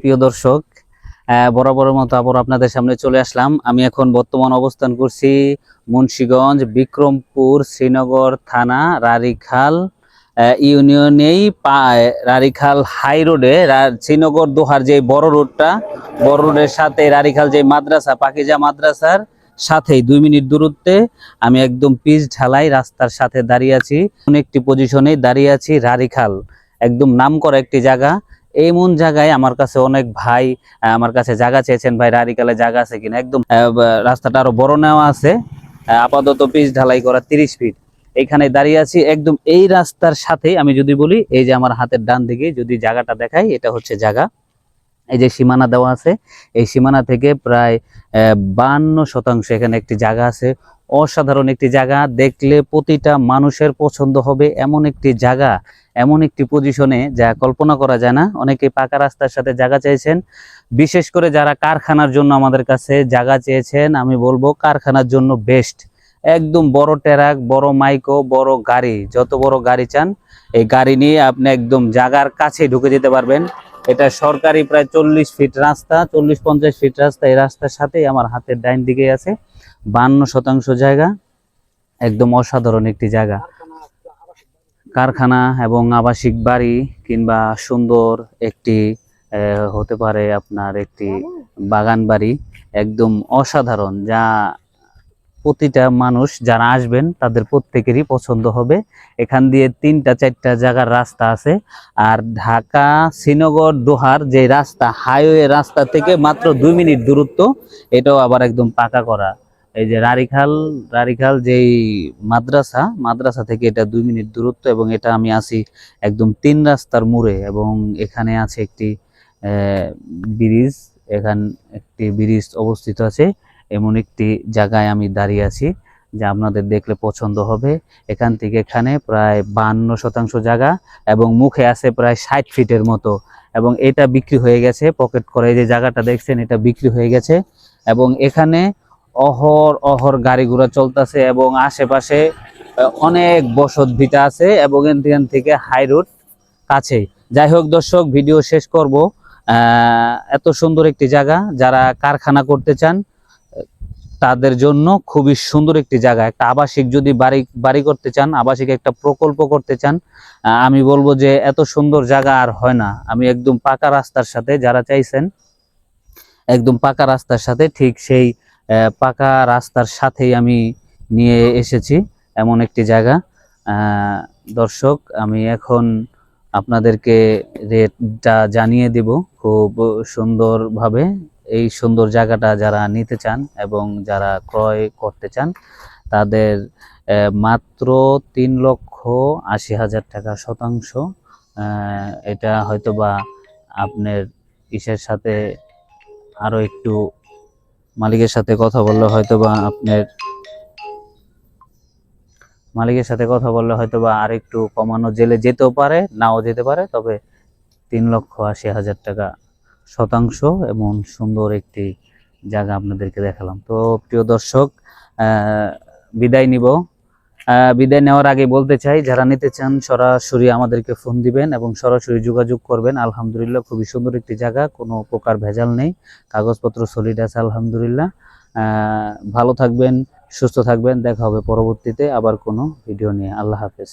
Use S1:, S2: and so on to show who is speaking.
S1: প্রিয় দর্শক বরাবরের মতো আবার আপনাদের সামনে চলে আসলাম। আমি এখন বর্তমান অবস্থান করছি মুন্সিগঞ্জ বিক্রমপুর শ্রীনগর থানা রারিখাল ইউনিয়নেই রারিখাল হাই রোডে শ্রীনগর দোহার যে বড় রোডটা, বড় রোডের সাথে রারিখাল যে মাদ্রাসা, পাকিজা মাদ্রাসার সাথেই দুই মিনিট দূরত্বে আমি একদম পিচ ঢালাই রাস্তার সাথে দাঁড়িয়ে আছি। কোন একটি পজিশনে দাঁড়িয়ে আছি রারিখাল। একদম নাম করা একটি জায়গা। এমন জায়গায় আমার কাছে অনেক ভাই আমার কাছে জায়গা চেয়েছেন, ভাই রারিকালে জায়গা আছে কিনা? একদম রাস্তাটা আরও বড় নেওয়া আছে। আপাতত পিচ ঢালাই করা তিরিশ ফিট এখানে দাঁড়িয়ে আছি, একদম এই রাস্তার সাথে আমি যদি বলি, এই যে আমার হাতের ডান দিকে যদি জায়গাটা দেখাই, এটা হচ্ছে জায়গা। এই যে সীমানা দেওয়া আছে, এই সীমানা থেকে প্রায় বান্ন শতাংশ এখানে একটি জায়গা আছে। অসাধারণ একটি জায়গা, দেখলে প্রতিটা মানুষের পছন্দ হবে এমন একটি জায়গা। এমন একটি পজিশনে যা কল্পনা করা যায় না। অনেকে পাকা রাস্তার সাথে জায়গা চাইছেন বিশেষ করে যারা কারখানার জন্য আমাদের কাছে জায়গা চেয়েছেন, আমি বলব কারখানার জন্য বেস্ট একদম বড় ট্রাক, বড় মাইকো, বড় গাড়ি, যত বড় গাড়ি চান, এই গাড়ি নিয়ে আপনি একদম জায়গার কাছে ঢুকে যেতে পারবেন। এটা সরকারি প্রায় চল্লিশ ফিট রাস্তা, চল্লিশ পঞ্চাশ ফিট রাস্তা, এই রাস্তার সাথেই আমার হাতের ডাইন দিকে আছে। বান্ন শতাংশ জায়গা, একদম অসাধারণ একটি জায়গা। কারখানা এবং আবাসিক বাড়ি কিংবা সুন্দর একটি হতে পারে আপনার একটি বাগান বাড়ি একদম অসাধারণ, যা প্রতিটা মানুষ যারা আসবেন তাদের প্রত্যেকেরই পছন্দ হবে। এখান দিয়ে তিনটা, চারটা জায়গার রাস্তা আছে আর ঢাকা, শ্রীনগর, দোহার যে রাস্তা, হাইওয়ে রাস্তা থেকে মাত্র দুই মিনিট দূরত্ব, এটাও আবার একদম পাকা করা। এই যে রারিখাল রারিখাল যেই মাদ্রাসা মাদ্রাসা থেকে এটা দুই মিনিট দূরত্ব এবং এটা আমি আছি একদম তিন রাস্তার মোড়ে এবং এখানে আছে একটি ব্রিজ, এখান একটি ব্রিজ অবস্থিত আছে। এমন একটি জায়গায় আমি দাঁড়িয়ে আছি যা আপনাদের দেখলে পছন্দ হবে। এখান থেকে এখানে প্রায় বান্ন শতাংশ জায়গা এবং মুখে আছে প্রায় ষাট ফিটের মতো এবং এটা বিক্রি হয়ে গেছে। পকেট করে এই যে জায়গাটা দেখছেন, এটা বিক্রি হয়ে গেছে এবং এখানে অহর অহর গাড়ি ঘোড়া চলতেছে এবং আশেপাশে অনেক বসত ভিটা আছে এবং এখান থেকে হাই রোড কাছে। যাই হোক দর্শক, ভিডিও শেষ করব। এত সুন্দর একটি জায়গা, যারা কারখানা করতে চান, তাদের জন্য খুবই সুন্দর একটি জায়গা। একটা আবাসিক যদি বাড়ি বাড়ি করতে চান, আবাসিক একটা প্রকল্প করতে চান আমি বলব যে এত সুন্দর জায়গা আর হয় না। আমি একদম পাকা রাস্তার সাথে, যারা চাইছেন, একদম পাকা রাস্তার সাথে ঠিক সেই পাকা রাস্তার সাথেই আমি নিয়ে এসেছি এমন একটি জায়গা। দর্শক আমি এখন আপনাদেরকে রেটটা জানিয়ে দেব খুব সুন্দরভাবে। এই সুন্দর জায়গাটা যারা নিতে চান এবং যারা ক্রয় করতে চান তাদের মাত্র তিন লক্ষ আশি হাজার টাকা শতাংশ। এটা হয়তোবা আপনার ইসের সাথে আরও একটু মালিকের সাথে কথা বললে হয়তো বা আপনার মালিকের সাথে কথা বললে হয়তোবা আর একটু কমানো জেলে যেতেও পারে, নাও যেতে পারে, তবে তিন লক্ষ আশি হাজার টাকা শতাংশ এমন সুন্দর একটি জায়গা আপনাদেরকে দেখালাম। তো প্রিয় দর্শক বিদায় নিব। বিদায় নেওয়ার আগে বলতে চাই, যারা নিতে চান, সরাসরি আমাদেরকে ফোন দিবেন এবং সরাসরি যোগাযোগ করবেন। আলহামদুলিল্লাহ, খুবই সুন্দর একটি জায়গা, কোনো প্রকার ভেজাল নেই। কাগজপত্র সলিড আছে, আলহামদুলিল্লাহ। ভালো থাকবেন, সুস্থ থাকবেন, দেখা হবে পরবর্তীতে আবার কোনো ভিডিও নিয়ে। আল্লাহ হাফেজ।